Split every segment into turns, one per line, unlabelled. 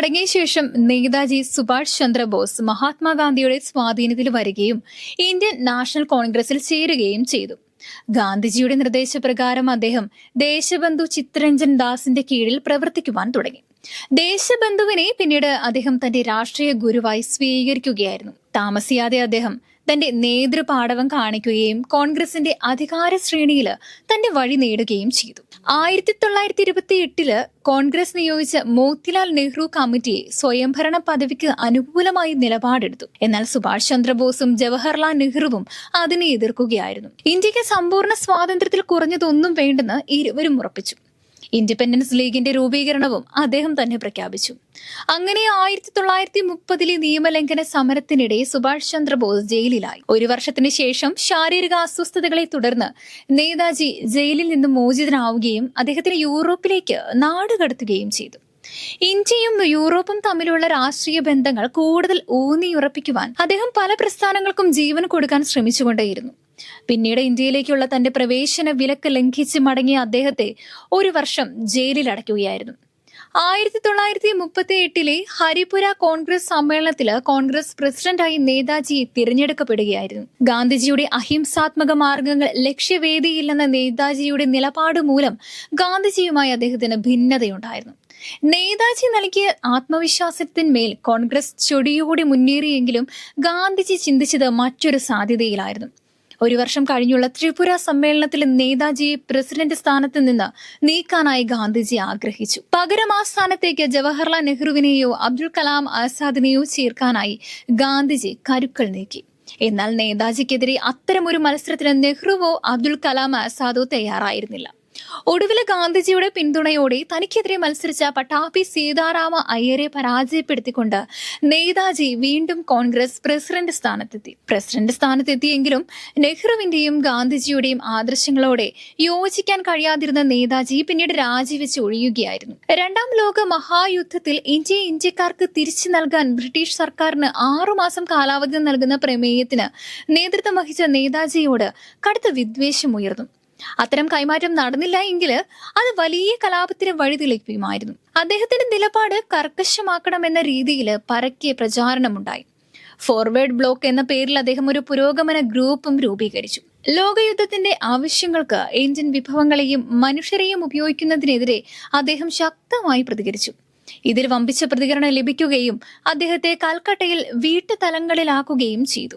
മടങ്ങിയ ശേഷം നേതാജി സുഭാഷ് ചന്ദ്രബോസ് മഹാത്മാഗാന്ധിയുടെ സ്വാധീനത്തിൽ വരികയും ഇന്ത്യൻ നാഷണൽ കോൺഗ്രസിൽ ചേരുകയും ചെയ്തു. ഗാന്ധിജിയുടെ നിർദ്ദേശപ്രകാരം അദ്ദേഹം ദേശബന്ധു ചിത്രരഞ്ജൻ ദാസിന്റെ കീഴിൽ പ്രവർത്തിക്കുവാൻ തുടങ്ങി. ദേശബന്ധുവിനെ പിന്നീട് അദ്ദേഹം തന്റെ രാഷ്ട്രീയ ഗുരുവായി സ്വീകരിക്കുകയായിരുന്നു. താമസിയാതെ അദ്ദേഹം തന്റെ നേതൃപാടവം കാണിക്കുകയും കോൺഗ്രസിന്റെ അധികാര ശ്രേണിയിൽ തന്റെ വഴി നേടുകയും ചെയ്തു. ആയിരത്തി തൊള്ളായിരത്തി ഇരുപത്തി എട്ടിൽ കോൺഗ്രസ് നിയോഗിച്ച മോത്തിലാൽ നെഹ്റു കമ്മിറ്റിയെ സ്വയംഭരണ പദവിക്ക് അനുകൂലമായി നിലപാടെടുത്തു. എന്നാൽ സുഭാഷ് ചന്ദ്രബോസും ജവഹർലാൽ നെഹ്റുവും അതിനെ എതിർക്കുകയായിരുന്നു. ഇന്ത്യയ്ക്ക് സമ്പൂർണ സ്വാതന്ത്ര്യത്തിൽ കുറഞ്ഞതൊന്നും വേണ്ടെന്ന് ഇരുവരും ഉറപ്പിച്ചു. ഇൻഡിപെൻഡൻസ് ലീഗിന്റെ രൂപീകരണവും അദ്ദേഹം തന്നെ പ്രഖ്യാപിച്ചു. അങ്ങനെ ആയിരത്തി തൊള്ളായിരത്തി മുപ്പതിലെ നിയമലംഘന സമരത്തിനിടെ സുഭാഷ് ചന്ദ്രബോസ് ജയിലിലായി. ഒരു വർഷത്തിന് ശേഷം ശാരീരിക അസ്വസ്ഥതകളെ തുടർന്ന് നേതാജി ജയിലിൽ നിന്ന് മോചിതനാവുകയും അദ്ദേഹത്തിന് യൂറോപ്പിലേക്ക് നാടുകടത്തുകയും ചെയ്തു. ഇന്ത്യയും യൂറോപ്പും തമ്മിലുള്ള രാഷ്ട്രീയ ബന്ധങ്ങൾ കൂടുതൽ ഊന്നിയുറപ്പിക്കുവാൻ അദ്ദേഹം പല പ്രസ്ഥാനങ്ങൾക്കും ജീവൻ കൊടുക്കാൻ ശ്രമിച്ചുകൊണ്ടേയിരുന്നു. പിന്നീട് ഇന്ത്യയിലേക്കുള്ള തന്റെ പ്രവേശന വിലക്ക് ലംഘിച്ച് മടങ്ങിയ അദ്ദേഹത്തെ ഒരു വർഷം ജയിലിൽ അടയ്ക്കുകയായിരുന്നു. ആയിരത്തി തൊള്ളായിരത്തി മുപ്പത്തി എട്ടിലെ ഹരിപുര കോൺഗ്രസ് സമ്മേളനത്തിൽ കോൺഗ്രസ് പ്രസിഡന്റായി നേതാജി തിരഞ്ഞെടുക്കപ്പെടുകയായിരുന്നു. ഗാന്ധിജിയുടെ അഹിംസാത്മക മാർഗങ്ങൾ ലക്ഷ്യവേദിയില്ലെന്ന നേതാജിയുടെ നിലപാട് മൂലം ഗാന്ധിജിയുമായി അദ്ദേഹത്തിന് ഭിന്നതയുണ്ടായിരുന്നു. നേതാജി നൽകിയ ആത്മവിശ്വാസത്തിന്മേൽ കോൺഗ്രസ് ചൊടിയോടെ മുന്നേറിയെങ്കിലും ഗാന്ധിജി ചിന്തിച്ചത് മറ്റൊരു സാധ്യതയിലായിരുന്നു. ഒരു വർഷം കഴിഞ്ഞുള്ള ത്രിപുര സമ്മേളനത്തിൽ നേതാജിയെ പ്രസിഡന്റ് സ്ഥാനത്ത് നിന്ന് നീക്കാനായി ഗാന്ധിജി ആഗ്രഹിച്ചു. പകരം ആ സ്ഥാനത്തേക്ക് ജവഹർലാൽ നെഹ്റുവിനെയോ അബ്ദുൾ കലാം ആസാദിനെയോ ചേർക്കാനായി ഗാന്ധിജി കരുക്കൾ നീക്കി. എന്നാൽ നേതാജിക്കെതിരെ അത്തരമൊരു മത്സരത്തിന് നെഹ്റുവോ അബ്ദുൾ കലാം ആസാദോ തയ്യാറായിരുന്നില്ല. ഒടുവിൽ ഗാന്ധിജിയുടെ പിന്തുണയോടെ തനിക്കെതിരെ മത്സരിച്ച പട്ടാപി സീതാറാമ അയ്യരെ പരാജയപ്പെടുത്തിക്കൊണ്ട് നേതാജി വീണ്ടും കോൺഗ്രസ് പ്രസിഡന്റ് സ്ഥാനത്തെത്തി. പ്രസിഡന്റ് സ്ഥാനത്തെത്തിയെങ്കിലും നെഹ്റുവിന്റെയും ഗാന്ധിജിയുടെയും ആദർശങ്ങളോടെ യോജിക്കാൻ കഴിയാതിരുന്ന നേതാജി പിന്നീട് രാജിവെച്ച് ഒഴിയുകയായിരുന്നു. രണ്ടാം ലോക മഹായുദ്ധത്തിൽ ഇന്ത്യയെ ഇന്ത്യക്കാർക്ക് തിരിച്ചു നൽകാൻ ബ്രിട്ടീഷ് സർക്കാരിന് ആറുമാസം കാലാവധി നൽകുന്ന പ്രമേയത്തിന് നേതൃത്വം വഹിച്ച നേതാജിയോട് കടുത്ത വിദ്വേഷമുയർന്നു അത്തരം കൈമാറ്റം നടന്നില്ല എങ്കിൽ അത് വലിയ കലാപത്തിന് വഴിതെളിക്കുമായിരുന്നു അദ്ദേഹത്തിന്റെ നിലപാട് കർക്കശമാക്കണമെന്ന രീതിയിൽ പരക്കെ പ്രചാരണമുണ്ടായി. ഫോർവേഡ് ബ്ലോക്ക് എന്ന പേരിൽ അദ്ദേഹം ഒരു പുരോഗമന ഗ്രൂപ്പും രൂപീകരിച്ചു. ലോകയുദ്ധത്തിന്റെ ആവശ്യങ്ങൾക്ക് ഇന്ത്യൻ വിഭവങ്ങളെയും മനുഷ്യരെയും ഉപയോഗിക്കുന്നതിനെതിരെ അദ്ദേഹം ശക്തമായി പ്രതികരിച്ചു. ഇതിൽ വമ്പിച്ച പ്രതികരണം ലഭിക്കുകയും അദ്ദേഹത്തെ കൽക്കട്ടയിൽ വീട്ടുതലങ്ങളിലാക്കുകയും ചെയ്തു.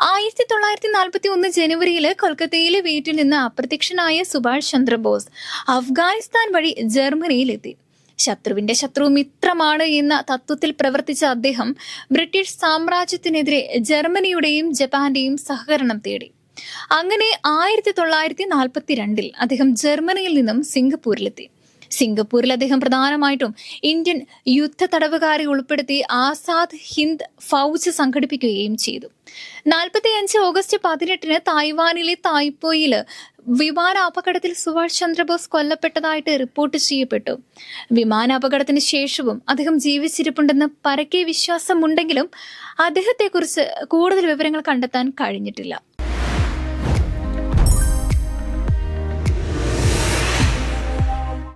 ആയിരത്തി തൊള്ളായിരത്തി നാൽപ്പത്തി ഒന്ന് ജനുവരിയിൽ കൊൽക്കത്തയിലെ വീട്ടിൽ നിന്ന് അപ്രത്യക്ഷനായ സുഭാഷ് ചന്ദ്രബോസ് അഫ്ഗാനിസ്ഥാൻ വഴി ജർമ്മനിയിലെത്തി. ശത്രുവിന്റെ ശത്രു മിത്രമാണ് എന്ന തത്വത്തിൽ പ്രവർത്തിച്ച അദ്ദേഹം ബ്രിട്ടീഷ് സാമ്രാജ്യത്തിനെതിരെ ജർമ്മനിയുടെയും ജപ്പാന്റെയും സഹകരണം തേടി. അങ്ങനെ ആയിരത്തി തൊള്ളായിരത്തി നാൽപ്പത്തി രണ്ടിൽ അദ്ദേഹം ജർമ്മനിയിൽ നിന്നും സിംഗപ്പൂരിലെത്തി. സിംഗപ്പൂരിൽ അദ്ദേഹം പ്രധാനമായിട്ടും ഇന്ത്യൻ യുദ്ധ തടവുകാരെ ഉൾപ്പെടുത്തി ആസാദ് ഹിന്ദ് ഫൗജ് സംഘടിപ്പിക്കുകയും ചെയ്തു. നാൽപ്പത്തി അഞ്ച് ഓഗസ്റ്റ് പതിനെട്ടിന് തായ്വാനിലെ തായ്പോയിൽ വിമാനാപകടത്തിൽ സുഭാഷ് ചന്ദ്രബോസ് കൊല്ലപ്പെട്ടതായിട്ട് റിപ്പോർട്ട് ചെയ്യപ്പെട്ടു. വിമാനാപകടത്തിന് ശേഷവും അദ്ദേഹം ജീവിച്ചിരിപ്പുണ്ടെന്ന് പരക്കെ വിശ്വാസമുണ്ടെങ്കിലും അദ്ദേഹത്തെക്കുറിച്ച് കൂടുതൽ വിവരങ്ങൾ കണ്ടെത്താൻ കഴിഞ്ഞിട്ടില്ല.